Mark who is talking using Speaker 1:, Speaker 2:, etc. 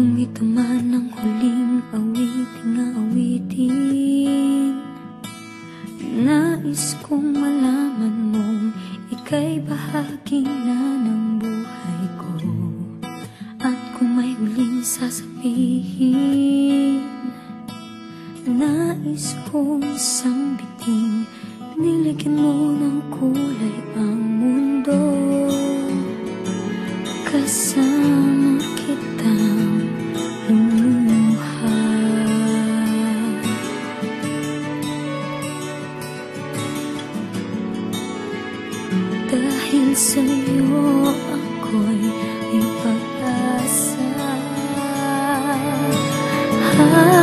Speaker 1: Kung ito man ang huling awiting na awitin Nais kong malaman mong ika'y bahagi na ng buhay ko. At kung may huling sasabihin Nais kong isang biting Nilagyan mo ng kulay ang mundo. Kasama kita. sa'yo ako'y ipag-asa. Ah.